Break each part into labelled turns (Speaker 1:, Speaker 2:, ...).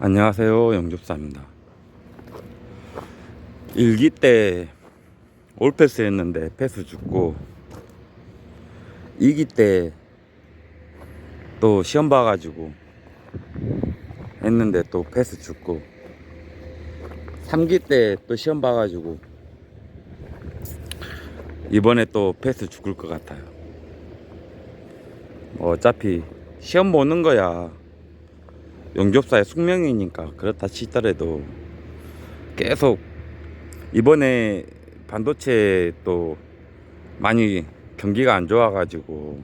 Speaker 1: 안녕하세요 영접사입니다. 일기 때 올패스 했는데 패스 죽고 이기 때 또 시험 봐가지고 했는데 또 패스 죽고 3기 때 또 시험 봐가지고 이번에 또 패스 죽을 것 같아요. 뭐 어차피 시험 보는 거야 용접사의 숙명이니까 그렇다 치더라도 계속 이번에 반도체 또 많이 경기가 안 좋아가지고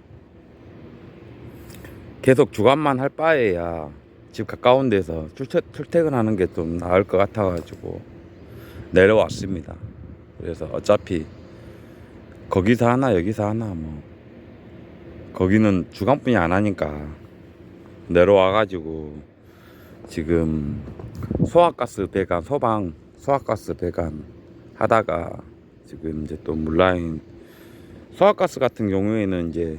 Speaker 1: 계속 주간만 할 바에야 집 가까운 데서 출퇴, 출퇴근하는 게 좀 나을 것 같아가지고 내려왔습니다. 그래서 어차피 거기서 하나 여기서 하나 뭐 거기는 주간뿐이 안 하니까 내려와가지고 지금 소화가스 배관 소방 소화가스 배관 하다가 지금 이제 또 물라인 소화가스 같은 경우에는 이제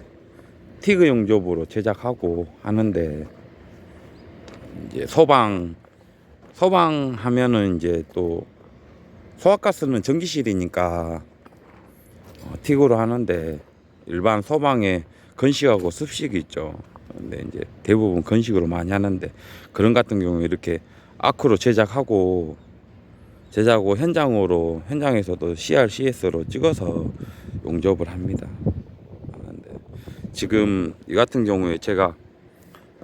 Speaker 1: 티그 용접으로 제작하고 하는데 이제 소방 소방 하면은 이제 또 소화가스는 전기실이니까 어, 티그로 하는데 일반 소방에 건식하고 습식이 있죠. 근데 이제 대부분 건식으로 많이 하는데 그런 같은 경우 이렇게 아크로 제작하고 제작하고 현장으로 현장에서도 CRCS로 찍어서 용접을 합니다. 하는데 지금 이 같은 경우에 제가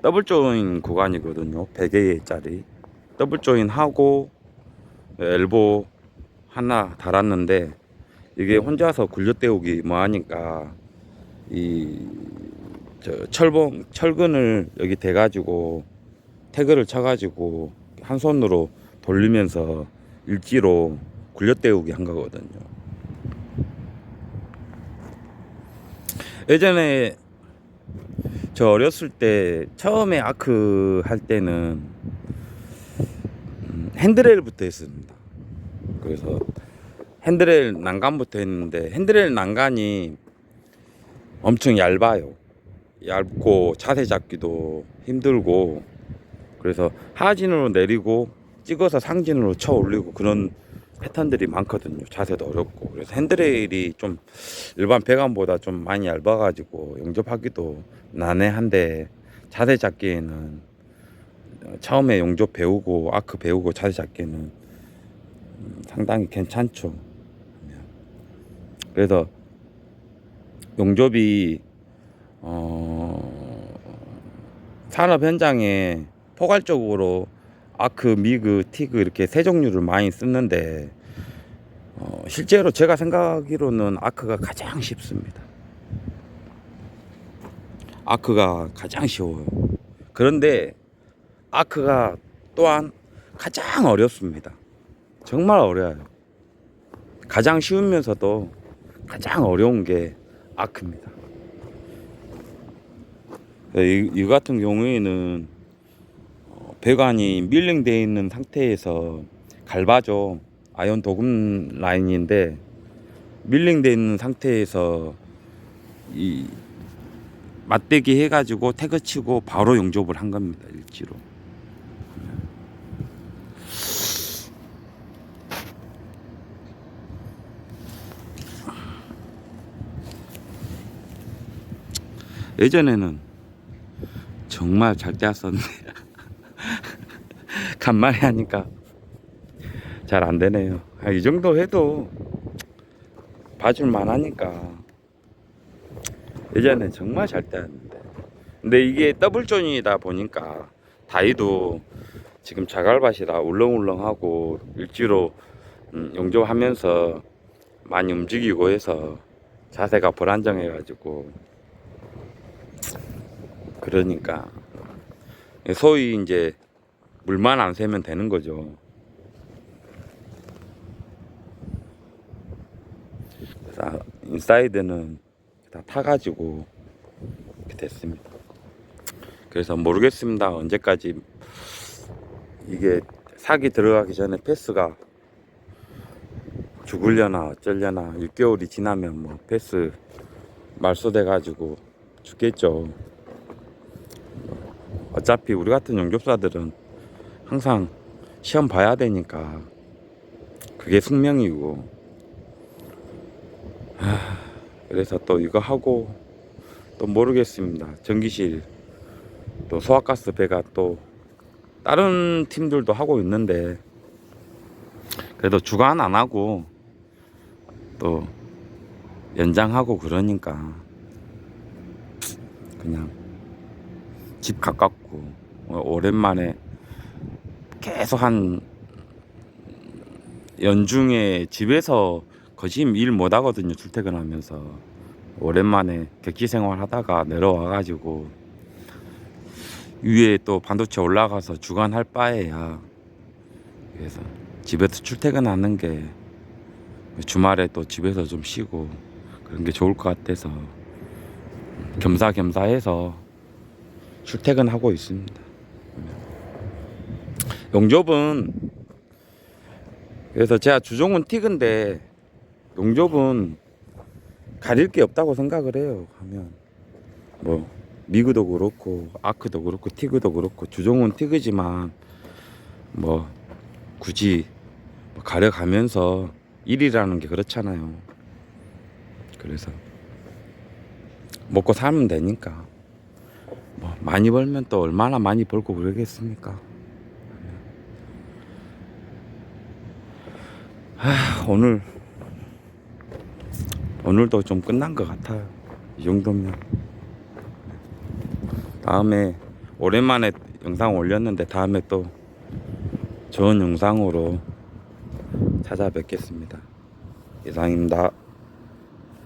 Speaker 1: 더블 조인 구간이거든요. 100A짜리 더블 조인 하고 엘보 하나 달았는데 이게 혼자서 굴려 때우기 뭐 하니까 이저 철봉 철근을 여기 대가지고 태그를 쳐가지고 한 손으로 돌리면서 일지로 굴려 때우기 한 거거든요. 예전에 저 어렸을 때 처음에 아크 할 때는 음, 핸드레일부터 했습니다. 그래서 핸드레일 난간부터 했는데 핸드레일 난간이 엄청 얇아요. 얇고 자세 잡기도 힘들고 그래서 하진으로 내리고 찍어서 상진으로 쳐 올리고 그런 패턴들이 많거든요. 자세도 어렵고 그래서 핸드레일이 좀 일반 배관보다 좀 많이 얇아가지고 용접하기도 난해한데 자세 잡기에는 처음에 용접 배우고 아크 배우고 자세 잡기에는 음, 상당히 괜찮죠. 그래서 용접이 어, 산업 현장에 포괄적으로 아크, 미그, 티그 이렇게 세 종류를 많이 쓰는데 어, 실제로 제가 생각하기로는 아크가 가장 쉽습니다. 아크가 가장 쉬워요. 그런데 아크가 또한 가장 어렵습니다. 정말 어려워요. 가장 쉬우면서도 가장 어려운 게 아크입니다. 이, 이 같은 경우에는 어, 배관이 밀링되어 있는 상태에서 갈바죠. 아연 도금 라인인데 밀링되어 있는 상태에서 이 맞대기 해가지고 태그 치고 바로 용접을 한 겁니다. 일지로. 예전에는 정말 잘 떼었었는데 간만에 하니까 잘 안 되네요. 아, 이 정도 해도 봐줄만 하니까. 예전엔 정말 잘 떼었는데. 근데 이게 더블 존이다 보니까 다이도 지금 자갈밭이라 울렁울렁하고 일지로 음, 용접하면서 많이 움직이고 해서 자세가 불안정해가지고 그러니까 소위 이제 물만 안 새면 되는 거죠. 그래서 인사이드는 다 타가지고 됐습니다. 그래서 모르겠습니다. 언제까지 이게 사기 들어가기 전에 패스가 죽으려나 어쩌려나 6개월이 지나면 뭐 패스 말소돼 가지고 죽겠죠. 어차피 우리 같은 용접사들은 항상 시험 봐야 되니까 그게 숙명이고. 하, 그래서 또 이거 하고 또 모르겠습니다. 전기실 또 소화가스 배가 또 다른 팀들도 하고 있는데 그래도 주간 안 하고 또 연장하고 그러니까 그냥 집 가깝고 오랜만에 계속 한 연중에 집에서 거의 일 못 하거든요 출퇴근하면서. 오랜만에 객지 생활 하다가 내려와 가지고 위에 또 반도체 올라가서 주간 할 바에야 그래서 집에서 출퇴근하는 게 주말에 또 집에서 좀 쉬고 그런 게 좋을 것 같아서 겸사겸사해서 출퇴근하고 있습니다. 용접은 그래서 제가 주종은 틱인데 용접은 가릴 게 없다고 생각을 해요. 하면 뭐 미그도 그렇고 아크도 그렇고 티그도 그렇고 주종은 티그지만 뭐 굳이 뭐 가려가면서 일이라는 게 그렇잖아요. 그래서 먹고 살면 되니까 뭐 많이 벌면 또 얼마나 많이 벌고 그러겠습니까? 하, 오늘 오늘도 좀 끝난 것 같아요. 이 정도면 다음에 오랜만에 영상 올렸는데 다음에 또 좋은 영상으로 찾아뵙겠습니다. 이상입니다.